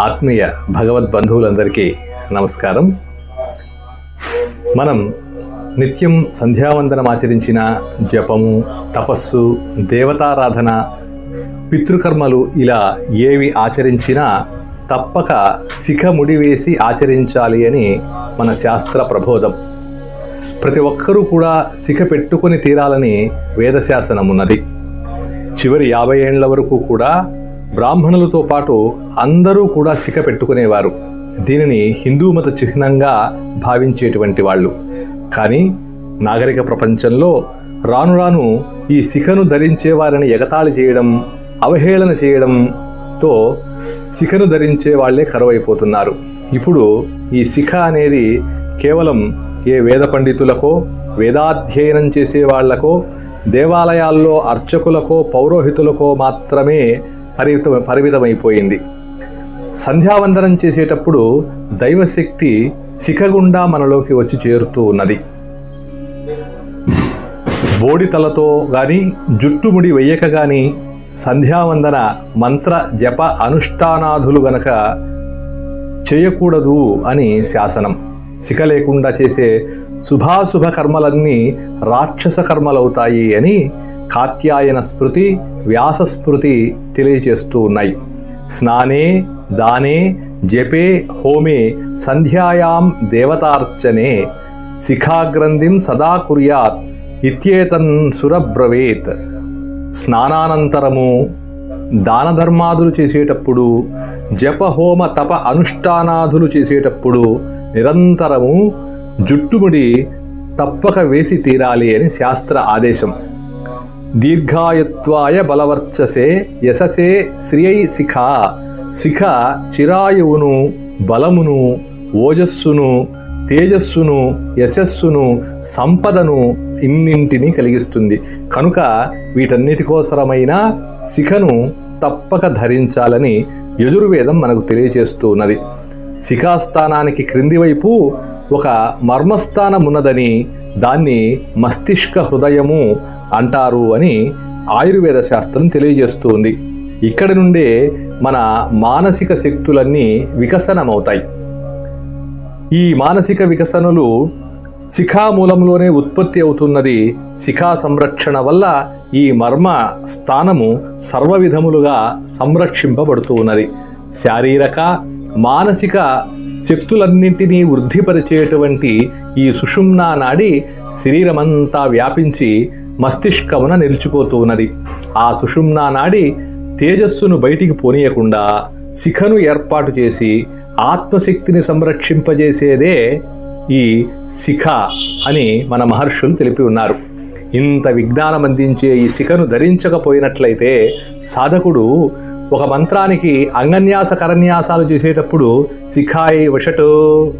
ఆత్మీయ భగవద్ బంధువులందరికీ నమస్కారం. మనం నిత్యం సంధ్యావందనం ఆచరించిన జపము తపస్సు దేవతారాధన పితృకర్మలు ఇలా ఏవి ఆచరించినా తప్పక శిఖ ముడివేసి ఆచరించాలి అని మన శాస్త్ర ప్రబోధం. ప్రతి ఒక్కరూ కూడా శిఖ పెట్టుకొని తీరాలని వేదశాసనం ఉన్నది చివరి యాభై ఏండ్ల వరకు కూడా బ్రాహ్మణులతో పాటు అందరూ కూడా శిఖ పెట్టుకునేవారు. దీనిని హిందూ మత చిహ్నంగా భావించేటువంటి వాళ్ళు. కానీ నాగరిక ప్రపంచంలో రాను రాను ఈ శిఖను ధరించే వారిని ఎగతాళి చేయడం అవహేళన చేయడంతో శిఖను ధరించే వాళ్ళే కరువైపోతున్నారు. ఇప్పుడు ఈ శిఖ అనేది కేవలం ఏ వేద పండితులకో వేదాధ్యయనం చేసే వాళ్ళకో దేవాలయాల్లో అర్చకులకో పౌరోహితులకో మాత్రమే పరిమిత పరిమితమైపోయింది. సంధ్యావందనం చేసేటప్పుడు దైవశక్తి శిఖగుండా మనలోకి వచ్చి చేరుతూ ఉన్నది. బోడితలతో కానీ జుట్టుముడి వెయ్యక కానీ సంధ్యావందన మంత్ర జప అనుష్ఠానాదులు గనక చేయకూడదు అని శాసనం. శిఖ లేకుండా చేసే శుభాశుభ కర్మలన్నీ రాక్షస కర్మలవుతాయి అని కాత్యాయన స్మృతి వ్యాస స్మృతి తెలియచేస్తూ ఉన్నాయి. స్నానే దానే జపే హోమే సంధ్యాయాం దేవతార్చనే శిఖాగ్రంథిం సదా కుర్యాత్ ఇత్యేతన్ సురబ్రవేత్. స్నానానంతరము దాన ధర్మాదులు చేసేటప్పుడు జప హోమ తప అనుష్ఠానాదులు చేసేటప్పుడు నిరంతరము జుట్టుముడి తప్పక వేసి తీరాలి అని శాస్త్ర ఆదేశం. దీర్ఘాయత్వాయ బలవర్చసే యశసే శ్రియై శిఖ. శిఖ చిరాయువును బలమును ఓజస్సును తేజస్సును యశస్సును సంపదను ఇన్నింటినీ కలిగిస్తుంది. కనుక వీటన్నిటి కోసరమైన శిఖను తప్పక ధరించాలని యజుర్వేదం మనకు తెలియజేస్తూ ఉన్నది శిఖాస్థానానికి క్రింది వైపు ఒక మర్మస్థానం ఉన్నదని దాన్ని మస్తిష్క హృదయము అంటారు అని ఆయుర్వేద శాస్త్రం తెలియజేస్తుంది. ఇక్కడ నుండే మన మానసిక శక్తులన్నీ వికసనమవుతాయి. ఈ మానసిక వికసనలు శిఖామూలంలోనే ఉత్పత్తి అవుతున్నది శిఖా సంరక్షణ వల్ల ఈ మర్మ స్థానము సర్వవిధములుగా సంరక్షింపబడుతూ ఉన్నది శారీరక మానసిక శక్తులన్నింటినీ వృద్ధిపరిచేటువంటి ఈ సుషుమ్నా నాడి శరీరమంతా వ్యాపించి మస్తిష్కమున నిలిచిపోతూ ఉన్నది. ఆ సుషుమ్నా నాడి తేజస్సును బయటికి పోనీయకుండా శిఖను ఏర్పాటు చేసి ఆత్మశక్తిని సంరక్షింపజేసేదే ఈ శిఖ అని మన మహర్షులు తెలిపి ఉన్నారు. ఇంత విజ్ఞానం అందించే ఈ శిఖను ధరించకపోయినట్లయితే సాధకుడు ఒక మంత్రానికి అంగన్యాస కరన్యాసాలు చేసేటప్పుడు శిఖాయి వషటు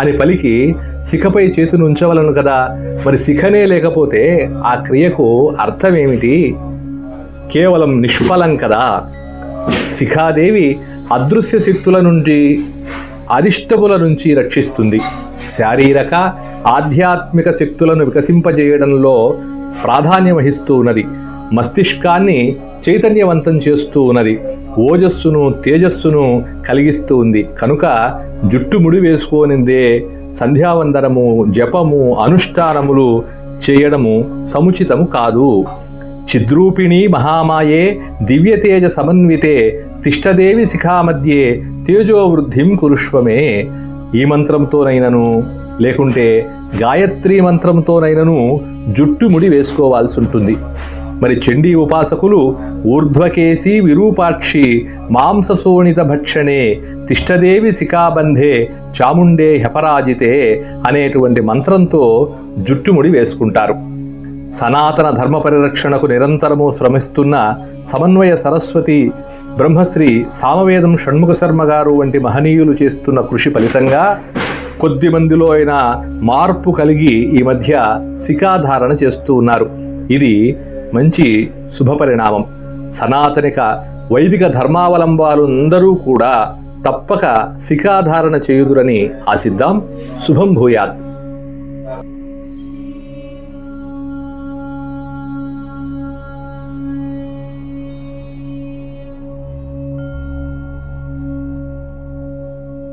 అని పలికి శిఖపై చేతును ఉంచవలను కదా. మరి శిఖనే లేకపోతే ఆ క్రియకు అర్థమేమిటి? కేవలం నిష్ఫలం కదా. శిఖాదేవి అదృశ్య శక్తుల నుండి అరిష్టముల నుంచి రక్షిస్తుంది. శారీరక ఆధ్యాత్మిక శక్తులను వికసింపజేయడంలో ప్రాధాన్యం వహిస్తూ ఉన్నది. మస్తిష్కాన్ని చైతన్యవంతం చేస్తూ ఉన్నది. ఓజస్సును తేజస్సును కలిగిస్తూ ఉంది. కనుక జుట్టు ముడి వేసుకోనిందే సంధ్యావందనము జపము అనుష్ఠానములు చేయడము సముచితము కాదు. చిద్రూపిణి మహామాయే దివ్యతేజ సమన్వితే తిష్టదేవి శిఖామధ్యే తేజోవృద్ధిం కురుష్వమే. ఈ మంత్రంతోనైనను లేకుంటే గాయత్రి మంత్రంతోనైనను జుట్టు ముడి వేసుకోవాల్సి ఉంటుంది. మరి చండీ ఉపాసకులు ఊర్ధ్వకేసి విరూపాక్షి మాంసశోణిత భక్షణే తిష్టదేవి శిఖాబంధే చాముండే హెపరాజితే అనేటువంటి మంత్రంతో జుట్టుముడి వేసుకుంటారు. సనాతన ధర్మ పరిరక్షణకు నిరంతరము శ్రమిస్తున్న సమన్వయ సరస్వతి బ్రహ్మశ్రీ సామవేదం షణ్ముఖ శర్మ గారు వంటి మహనీయులు చేస్తున్న కృషి ఫలితంగా కొద్ది మందిలో అయినా మార్పు కలిగి ఈ మధ్య శిఖాధారణ చేస్తూ ఉన్నారు. ఇది మంచి శుభపరిణామం సనాతనిక వైదిక ధర్మావలంబాలు అందరూ కూడా తప్పక శిఖాధారణ చేయుదురని ఆశిద్దాం. శుభం భూయాత్.